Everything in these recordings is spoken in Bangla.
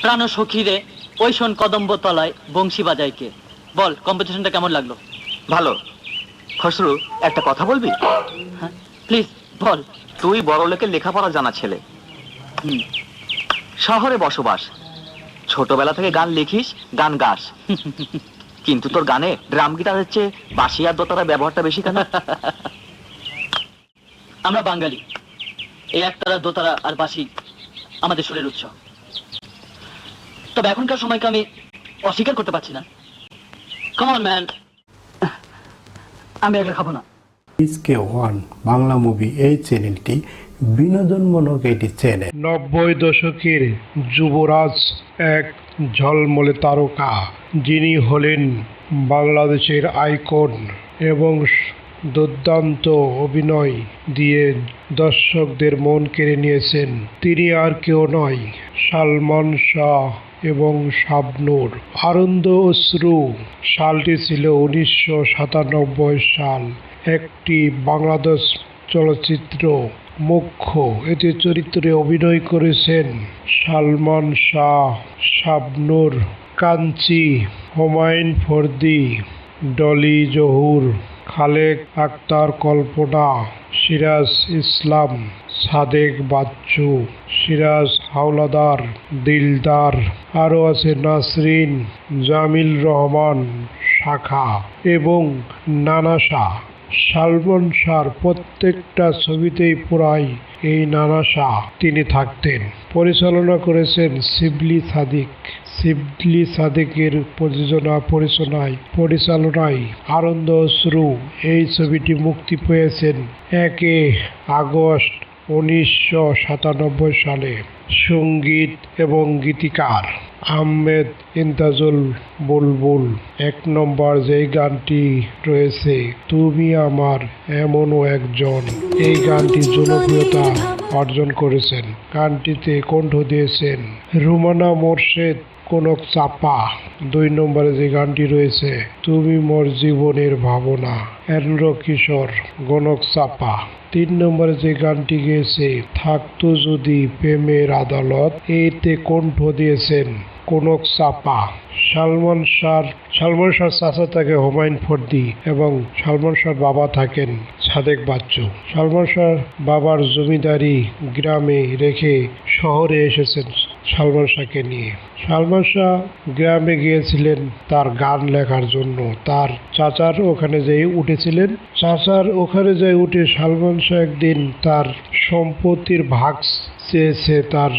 প্রাণ সখীরে ওই শোন কদম্ব তলায় বংশী বাজাইকে। বল কম্পিটিশনটা কেমন লাগল? ভালো। খসরু একটা কথা বলবি? হ্যাঁ প্লিজ বল। তুই বড় লোকের লেখাপড়া জানা ছেলে। হুম। শহরে বসবাস। ছোটবেলা থেকে গান লিখিস গান গাস। কিন্তু তোর গানে ড্রাম গিটারের হচ্ছে বাঁশি আর দোতারা ব্যবহারটা বেশি কেন? আমরা বাঙালি। এই একতারা দোতারা আর বাসি আমাদের সুরের উৎস। তবে এখনকার সময়কে আমি অস্বীকার করতে পারছি না। কমন ম্যান আমি একা খাব না। ইসকে ওয়ান বাংলা মুভি এই চ্যানেলটি বিনোদনমূলক একটি চ্যানেল নব্বই দশকের যুবরাজ এক ঝলমলে তারকা যিনি হলেন বাংলাদেশের আইকন এবং দুর্দান্ত অভিনয় দিয়ে দর্শকদের মন কেড়ে নিয়েছেন। তিনি আর কেউ নয় সালমান শাহ। এবং শাবনূর। আনন্দ অশ্রু। সালটি ছিল উনিশশো সাতানব্বই সাল। একটি বাংলাদেশ চলচ্চিত্র মুখ্য। এতে চরিত্রে অভিনয় করেছেন সালমান শাহ, শাবনূর, কাঞ্চি, হুমায়ুন ফরদি, ডলি জহুর, খালেক আক্তার কল্পনা, সিরাজ ইসলাম। সাদেক বাচ্চু, সিরাজ হাওলাদার, দিলদার, আরও আছে নাসরিন, জামিল রহমান, শাখা এবং নানা শাহ। সালমান শাহর প্রত্যেকটা ছবিতেই প্রায় এই নানা শাহ তিনি থাকতেন। পরিচালনা করেছেন শিবলি সাদিক। শিবলি সাদিকের প্রযোজনা, পরিচালনায় পরিচালনায় আনন্দ অশ্রু এই ছবিটি মুক্তি পেয়েছেন একে আগস্ট উনিশশো সাতানব্বই সালে সংগীত এবং গীতিকার আহমেদ ইন্তাজুল বুলবুল এক নম্বর যেই গানটি রয়েছে, তুমি আমার এমনও একজন এই গানটি জনপ্রিয়তা অর্জন করেছেন। গানটিতে কণ্ঠ দিয়েছেন রুমানা মোর্শেদ কনক চাপা। দুই নম্বরে যে গানটি রয়েছে, তুমি মোর জীবনের ভাবনা এন্দ্র কিশোর গণক চাপা। তিন নম্বরে যে গানটি গেয়েছে থাকতো যদি প্রেমের আদালত এতে কণ্ঠ দিয়েছেন কনক চাপা। সালমান শাহর, সালমান শাহ চাচা থাকে হুমায়ুন ফর্দি এবং সালমান শাহর বাবা থাকেন সাদেক বাচ্চু। সালমান শাহ বাবার জমিদারি গ্রামে রেখে শহরে এসেছেন। সালমান শাহকে নিয়ে। সালমান শাহ গ্রামে গিয়েছিলেন তার গান লেখার জন্য। তার চাচার ওখানে যেয়ে উঠেছিলেন। চাচার ওখানে যেয়ে উঠে সালমান শাহ একদিন তার সম্পত্তির ভাগ চেয়েছে তার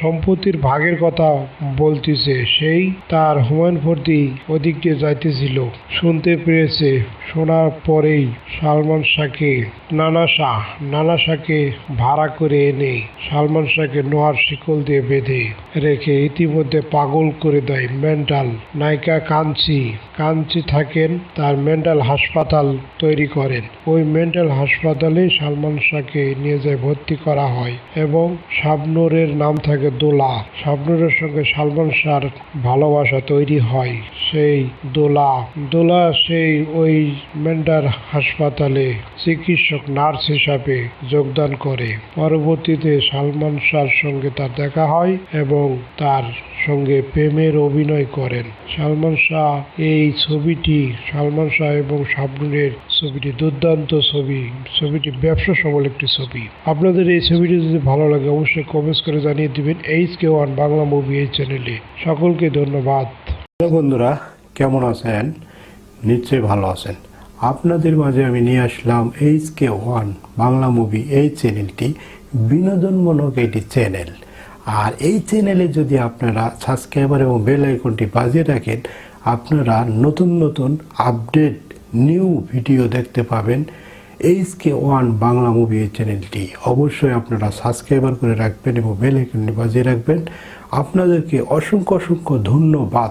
সম্পত্তির ভাগের কথা বলতেছে, সেই তার হুমায়ুন ফর্দি ওদিক যাইতেছিল। শুনতে পেরেছে শোনার পরেই সালমান শাহকে নানা শাহ, নানা শাহকে ভাড়া করে এনে সালমান শাহকে নোয়ার শিকল দিয়ে বেঁধে রেখে ইতিমধ্যে পাগল করে দেয় মেন্টাল নায়িকা কাঞ্চি। কাঞ্চি থাকেন, তার মেন্টাল হাসপাতাল তৈরি করেন। ওই মেন্টাল হাসপাতালে সালমান শাহকে নিয়ে যায়, ভর্তি করা হয় এবং শাবনুরের নাম থাকে দোলা। শাবনুরের সঙ্গে সালমান শাহর ভালোবাসা তৈরি হয় সেই দোলা। দোলা সেই ওই মেন্ডার হাসপাতালে চিকিৎসক, নার্স হিসাবে যোগদান করে। পরবর্তীতে সালমান শাহর সঙ্গে তার দেখা হয় এবং তার সঙ্গে প্রেমের অভিনয় করেন। সালমান শাহ এই ছবিটি, সালমান শাহ এবং শাবনুরের ছবিটি দুর্দান্ত ছবি। ছবিটি ব্যবসা সবল একটি ছবি। আপনাদের এই ছবিটি যদি ভালো লাগে, অবশ্যই কমেন্টস করে জানিয়ে দিবেন H K one Bangla movie এই চ্যানেলে সকলকে ধন্যবাদ। বন্ধুরা, কেমন আছেন? নিশ্চয়ই ভালো আছেন। আপনাদের মাঝে আমি নিয়ে আসলাম H K one Bangla movie এই চ্যানেলটি বিনোদনমূলক একটি চ্যানেল আর এই চ্যানেলে যদি আপনারা সাবস্ক্রাইবার এবং বেল আইকনটি বাজিয়ে রাখেন, আপনারা নতুন নতুন আপডেট নিউ ভিডিও দেখতে পাবেন। H K one Bangla movie এই চ্যানেলটি অবশ্যই আপনারা সাবস্ক্রাইবার করে রাখবেন এবং বেল আইকনটি বাজিয়ে রাখবেন। আপনাদেরকে অসংখ্য অসংখ্য ধন্যবাদ।